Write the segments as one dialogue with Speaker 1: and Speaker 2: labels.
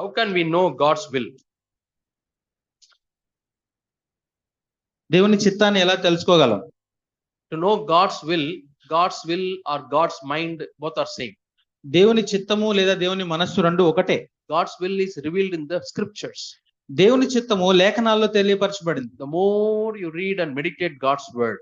Speaker 1: How can we know God's will
Speaker 2: దేవుని చిత్తాన్ని ఎలా తెలుసుకోగలం?
Speaker 1: To know God's will God's will are God's mind both are same
Speaker 2: దేవుని చిత్తము లేదా దేవుని మనస్సు రెండు ఒకటే.
Speaker 1: God's will is revealed in the scriptures
Speaker 2: దేవుని చిత్తము లేఖనాల్లో తెలియపరచబడింది.
Speaker 1: The more you read and meditate God's word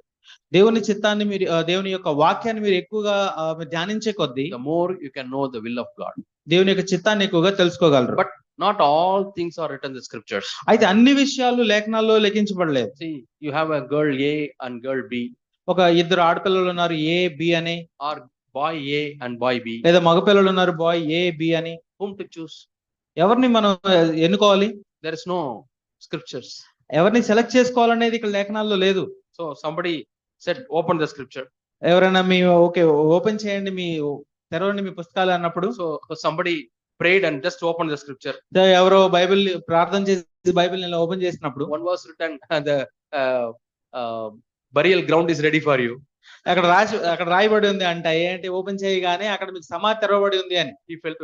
Speaker 2: దేవుని చిత్తాన్ని మీరు దేవుని యొక్క వాక్యాన్ని మీరు ఎక్కువగా మీరు ధ్యానించే కొద్దీ
Speaker 1: the more you can know the will of God.
Speaker 2: దేవుని యొక్క చిత్తాన్ని ఎక్కువగా తెలుసుకోగలరు
Speaker 1: Not all things are written in the scriptures.
Speaker 2: అయితే అన్ని విషయాలు లేఖనాల్లో లెక్కించబడలేదు
Speaker 1: you have a girl A and girl B,
Speaker 2: ఒక ఇద్దరు ఆడపిల్లలు ఉన్నారు ఏ బి అని
Speaker 1: or boy A and boy B.
Speaker 2: లేదా మగపిల్లలు ఉన్నారు బాయ్ ఏ బి అని
Speaker 1: Whom to choose?
Speaker 2: ఎవరిని మనం ఎన్నుకోవాలి
Speaker 1: There is no scriptures.
Speaker 2: ఎవరిని సెలెక్ట్ చేసుకోవాలనేది ఇక్కడ లేఖనాల్లో లేదు
Speaker 1: So somebody set open the scripture
Speaker 2: ఎవరైనా మీ ఓకే ఓపెన్ చేయండి మీ తెరవండి మీ పుస్తకాలు అన్నప్పుడు.
Speaker 1: So somebody prayed and just open the
Speaker 2: scripture ఎవరో బైబిల్ ప్రార్థన చేసి బైబిల్ నెల ఓపెన్ చేసినప్పుడు.
Speaker 1: One was return the burial ground is ready for you
Speaker 2: అక్కడ రాసి అక్కడ రాయబడి ఉంది అంట ఏంటి ఓపెన్ చేయగానే అక్కడ మీకు సమా తెరవబడి ఉంది అని.
Speaker 1: ఈ ఫెల్ట్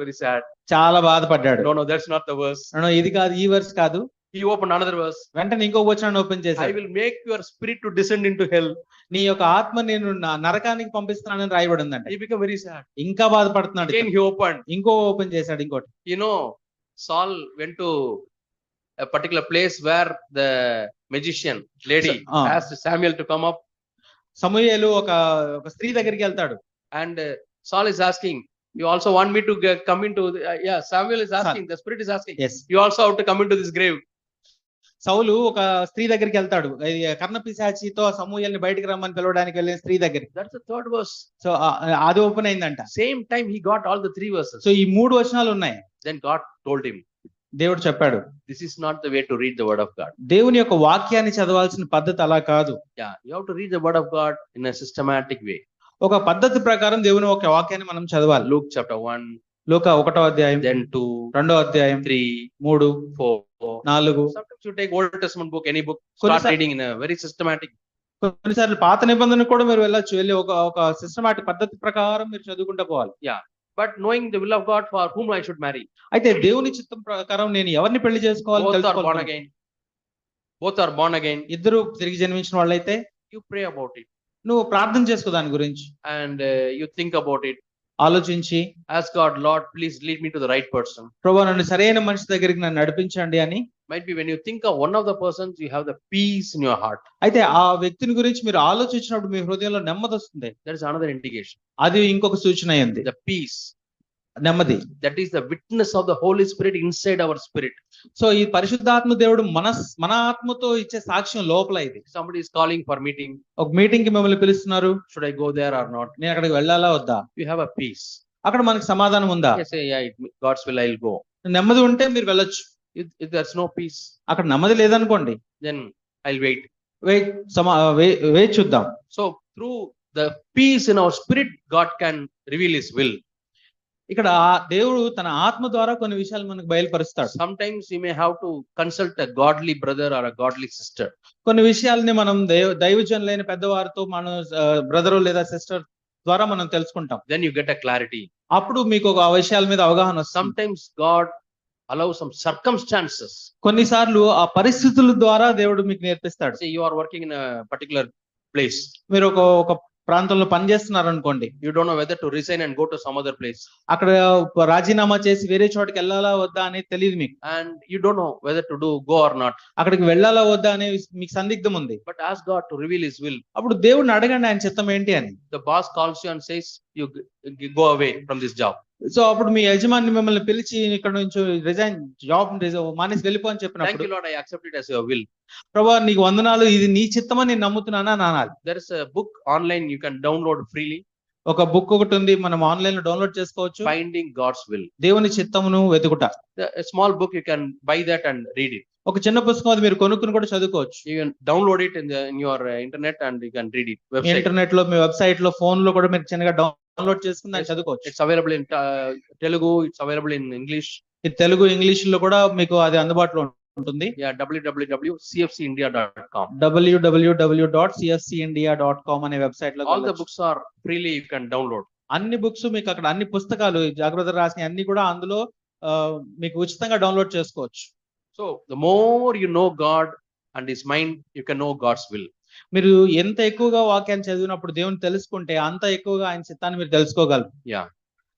Speaker 2: చాలా బాధపడ్డాడు.
Speaker 1: That's not the
Speaker 2: verse no ఇది కాదు ఈ వర్స్ కాదు.
Speaker 1: He opened another verse.
Speaker 2: వెంటనే ఇంకో వచనాన్ని ఓపెన్
Speaker 1: I
Speaker 2: చేశాడు
Speaker 1: will make your spirit to descend into hell.
Speaker 2: నీ యొక్క ఆత్మ నేను నరకానికి పంపిస్తున్నానని రాయబడి ఉందంట
Speaker 1: He became very sad.
Speaker 2: ఇంకా బాధపడుతున్నాడు
Speaker 1: he opened.
Speaker 2: ఇంకో ఓపెన్ చేశాడు ఇంకోటి
Speaker 1: You know, Saul went to a particular place where the magician lady
Speaker 2: So- ah.
Speaker 1: asked Samuel to come up,
Speaker 2: సమూయేలు ఒక ఒక స్త్రీ దగ్గరికి వెళ్తాడు
Speaker 1: and uh, Saul is asking, "You also want me to get, come into?" The, uh, yeah, Samuel is asking. The spirit is asking,
Speaker 2: as
Speaker 1: "You also have to come into this grave."
Speaker 2: Saul ఒక స్త్రీ దగ్గరికి వెళ్తాడు. కర్ణ పిశాచితో సమూహల్ని బయటకు రమ్మని పిలవడానికి వెళ్ళిన స్త్రీ
Speaker 1: దగ్గర థర్డ్ వర్స్
Speaker 2: సో అది ఓపెన్ అయిందంట.
Speaker 1: Same time he got all the three verse
Speaker 2: so ఈ మూడు వచనాలు ఉన్నాయి.
Speaker 1: దెన్ గాడ్ టోల్డ్ హిమ్
Speaker 2: దేవుడు చెప్పాడు
Speaker 1: this is not the way to read the word of God
Speaker 2: దేవుని యొక్క వాక్యాన్ని చదవాల్సిన పద్ధతి అలా కాదు.
Speaker 1: Yeah you to read the word of God in a systematic way
Speaker 2: ఒక పద్ధతి ప్రకారం దేవుని ఒక వాక్యాన్ని మనం చదవాలి.
Speaker 1: లూక్ చాప్టర్ వన్
Speaker 2: లోక ఒకటో అధ్యాయం.
Speaker 1: దెన్ టూ
Speaker 2: రెండో అధ్యాయం.
Speaker 1: త్రీ
Speaker 2: మూడు
Speaker 1: ఫోర్
Speaker 2: నాలుగు. Old
Speaker 1: test
Speaker 2: book
Speaker 1: any book reading very systematic
Speaker 2: కొన్నిసార్లు పాత నిబంధన కూడా మీరు వెళ్ళొచ్చు. వెళ్ళి ఒక ఒక సిస్టమాటిక్ పద్ధతి ప్రకారం మీరు చదువుకుంటూ పోవాలి.
Speaker 1: Yeah but knowing the will of God for whom I should marry
Speaker 2: అయితే దేవుని చిత్తం ప్రకారం నేను ఎవరిని పెళ్ళి చేసుకోవాలి?
Speaker 1: Born again both are born again again
Speaker 2: ఇద్దరు తిరిగి జన్మించిన వాళ్ళైతే
Speaker 1: యు ప్రే అబౌట్ ఇట్
Speaker 2: నువ్వు ప్రార్థన చేసుకో దాని గురించి.
Speaker 1: And you think about it
Speaker 2: ఆలోచించి
Speaker 1: as God Lord please lead me to the right person
Speaker 2: ప్రభువా నన్ను సరైన మనిషి దగ్గరికి నన్ను నడిపించండి అని.
Speaker 1: Might be when you think of one of the person you have the peace in your heart
Speaker 2: అయితే ఆ వ్యక్తిని గురించి మీరు ఆలోచించినప్పుడు మీ హృదయంలో నెమ్మది వస్తుంది.
Speaker 1: దట్ ఇస్ అనదర్ ఇండికేషన్
Speaker 2: అది ఇంకొక సూచన అయింది.
Speaker 1: ద పీస్
Speaker 2: నెమ్మది.
Speaker 1: That is the witness of the Holy Spirit inside our spirit
Speaker 2: so ఈ పరిశుద్ధాత్మ దేవుడు మన మన ఆత్మతో ఇచ్చే సాక్ష్యం లోపల ఇది.
Speaker 1: Somebody is calling for meeting
Speaker 2: ఒక మీటింగ్కి మిమ్మల్ని పిలుస్తున్నారు.
Speaker 1: Should I go there or not
Speaker 2: నేను అక్కడికి వెళ్ళాలా వద్దా?
Speaker 1: యూ హావ్ అ పీస్
Speaker 2: అక్కడ మనకి సమాధానం ఉందా?
Speaker 1: గాడ్స్ విల్ ఐ గో
Speaker 2: నెమ్మది ఉంటే మీరు వెళ్ళొచ్చు.
Speaker 1: దర్స్ నో పీస్
Speaker 2: అక్కడ నెమ్మది లేదనుకోండి.
Speaker 1: దెన్ ఐ వెయిట్
Speaker 2: వెయిట్ సమా వెయిట్ చూద్దాం.
Speaker 1: So through the peace in our spirit God can reveal his will
Speaker 2: ఇక్కడ దేవుడు తన ఆత్మ ద్వారా కొన్ని విషయాలు మనకు బయలుపరుస్తాడు.
Speaker 1: Sometimes you may have to consult a godly brother or a godly sister
Speaker 2: కొన్ని విషయాల్ని మనం దైవజన్ లేని పెద్దవారితో మనం బ్రదర్ లేదా సిస్టర్ ద్వారా మనం తెలుసుకుంటాం.
Speaker 1: Then you get a clarity
Speaker 2: అప్పుడు మీకు ఒక విషయాల మీద అవగాహన
Speaker 1: sometimes God allow some circumstances
Speaker 2: కొన్నిసార్లు ఆ పరిస్థితుల ద్వారా దేవుడు మీకు నేర్పిస్తాడు.
Speaker 1: You are working in particular place
Speaker 2: మీరు ఒక ప్రాంతంలో పనిచేస్తున్నారు అనుకోండి
Speaker 1: you don't know whether to resign and go to some other place
Speaker 2: అక్కడ రాజీనామా చేసి వేరే చోటకి వెళ్ళాలా వద్దా అనేది తెలియదు మీకు.
Speaker 1: And you don't know whether to do go or not
Speaker 2: అక్కడికి వెళ్ళాలా వద్దా అనే మీకు సందిగ్ధం ఉంది.
Speaker 1: But as God to reveal his will
Speaker 2: అప్పుడు దేవుడిని అడగండి ఆయన చిత్తం ఏంటి అని.
Speaker 1: The boss calls you and says you go away from this job
Speaker 2: so అప్పుడు మీ యజమాని మిమ్మల్ని పిలిచి ఇక్కడ నుంచి రిజైన్ జాబ్ మానేసి వెళ్ళిపో అని చెప్పినప్పుడు
Speaker 1: your will.
Speaker 2: ప్రభా నీకు వందనాలు ఇది నీ చిత్తమని నేను నమ్ముతున్నానా అని అనాలి
Speaker 1: is a book online you can download freely.
Speaker 2: ఒక బుక్ ఒకటి ఉంది మనం ఆన్లైన్లో డౌన్లోడ్ చేసుకోవచ్చు.
Speaker 1: ఫైండింగ్ గాడ్స్ విల్
Speaker 2: దేవుని చిత్తమును వెతుకుట.
Speaker 1: Small book you can buy that and read it
Speaker 2: ఒక చిన్న పుస్తకం అది మీరు కొనుక్కుని కూడా చదువుకోవచ్చు.
Speaker 1: Download it in your internet and you can read
Speaker 2: it ఇంటర్నెట్లో మీ వెబ్సైట్లో ఫోన్లో కూడా మీరు చిన్నగా డౌన్లోడ్ చేసుకుని దాన్ని చదువుకోవచ్చు.
Speaker 1: It's available in Telugu it's available in
Speaker 2: English Telugu ఇంగ్లీష్లో కూడా మీకు అది అందుబాటులో ఉంటుంది ఉంటుంది
Speaker 1: Yeah, www.cfcindia.com.
Speaker 2: W W W dot C F C India dot com అనే వెబ్సైట్లో
Speaker 1: books are freely you can download.
Speaker 2: అన్ని బుక్స్ మీకు అక్కడ అన్ని పుస్తకాలు జాగ్రత్త రాసిన అన్ని కూడా అందులో మీకు ఉచితంగా డౌన్లోడ్ చేసుకోవచ్చు
Speaker 1: So the more you know God and his mind, you can know God's will.
Speaker 2: మీరు ఎంత ఎక్కువగా వాక్యాన్ని చదివినప్పుడు దేవుని తెలుసుకుంటే అంత ఎక్కువగా ఆయన చిత్తాన్ని మీరు తెలుసుకోగలరు
Speaker 1: Yeah.